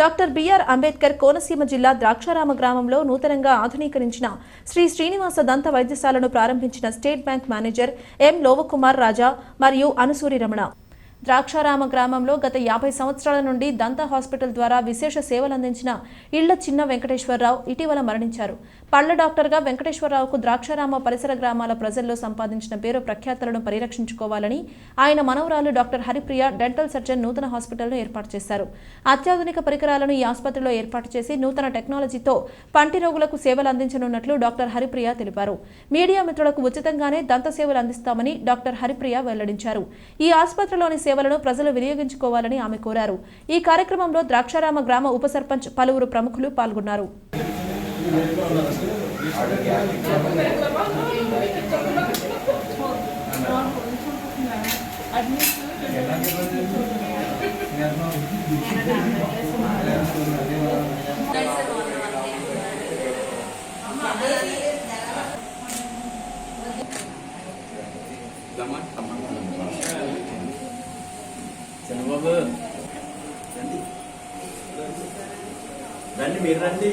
Doctor BR Ambedkar Konaseema జిల్లా ద్రాక్షారామ గ్రామంలో నూతనంగా ఆధునీకరించిన శ్రీ శ్రీనివాస దంత వైద్యశాలను ప్రారంభించిన State Bank manager M. Lovakumar Raja మరియు అనుసూరి రమణ. ద్రాక్షారామ గ్రామంలో గత యాభై సంవత్సరాల నుండి దంత హాస్పిటల్ ద్వారా విశేష సేవలందించిన ఇళ్ళ చిన్న వెంకటేశ్వరరావు ఇటీవల మరణించారు. పళ్ళ డాక్టర్గా వెంకటేశ్వరరావుకు ద్రాక్షారామ పరిసర గ్రామాల ప్రజల్లో సంపాదించిన పేరు ప్రఖ్యాతలను పరిరక్షించుకోవాలని ఆయన మనవరాలు డాక్టర్ హరిప్రియ డెంటల్ సర్జన్ నూతన హాస్పిటల్ను ఏర్పాటు చేశారు. అత్యాధునిక పరికరాలను ఈ ఆసుపత్రిలో ఏర్పాటు చేసి నూతన టెక్నాలజీతో పంటి రోగులకు సేవలు అందించనున్నట్లు డాక్టర్ హరిప్రియ తెలిపారు. మీడియా మిత్రులకు ఉచితంగానే దంత సేవలు అందిస్తామని డాక్టర్ హరిప్రియ వెల్లడించారు. ఈ ఆసుపత్రిలోని సేవలను ప్రజలు వినియోగించుకోవాలని ఆమె కోరారు. ఈ కార్యక్రమంలో ద్రాక్షారామ గ్రామ ఉప సర్పంచ్ పలువురు ప్రముఖులు పాల్గొన్నారు. చంద్రబాబు రండి. మీరు రండి.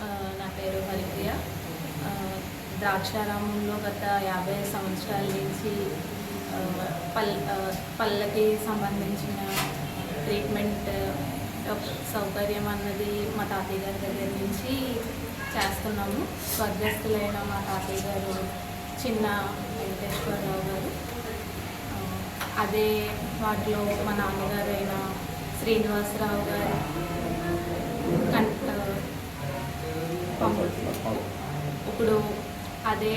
ఆ, నా పేరు హరిప్రియ ఆ, ద్రాక్షారామంలో గత యాభై సంవత్సరాల నుంచి పల్ పళ్ళకి సంబంధించిన ట్రీట్మెంట్ సౌకర్యం అన్నది మా తాతయ్య గారి దగ్గర నుంచి చేస్తున్నాము. స్వర్గస్థులైన మా తాతయ్య గారు చిన్న వెంకటేశ్వరరావు గారు. అదే వాటిలో మా నాన్నగారు అయిన శ్రీనివాసరావు గారు ఇప్పుడు అదే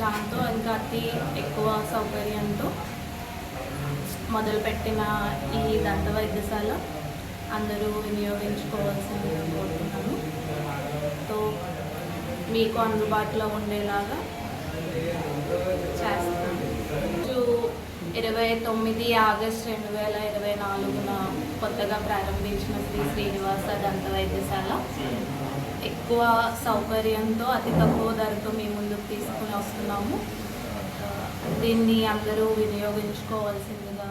దాంతో ఇంకా అతి ఎక్కువ సౌకర్యంతో మొదలుపెట్టిన ఈ దంత వైద్యశాల అందరూ వినియోగించుకోవాల్సిందిగా కోరుతున్నాను. సో మీకు అందుబాటులో ఉండేలాగా చేస్తాను. ఇరవై తొమ్మిది ఆగస్ట్ రెండు వేల ఇరవై నాలుగున కొత్తగా ప్రారంభించిన శ్రీ శ్రీనివాస దంత వైద్యశాల. ఎక్కువ సౌకర్యంతో అతి తక్కువ ధరతో మీ ముందుకు తీసుకుని వస్తున్నాము. దీన్ని అందరూ వినియోగించుకోవాల్సిందిగా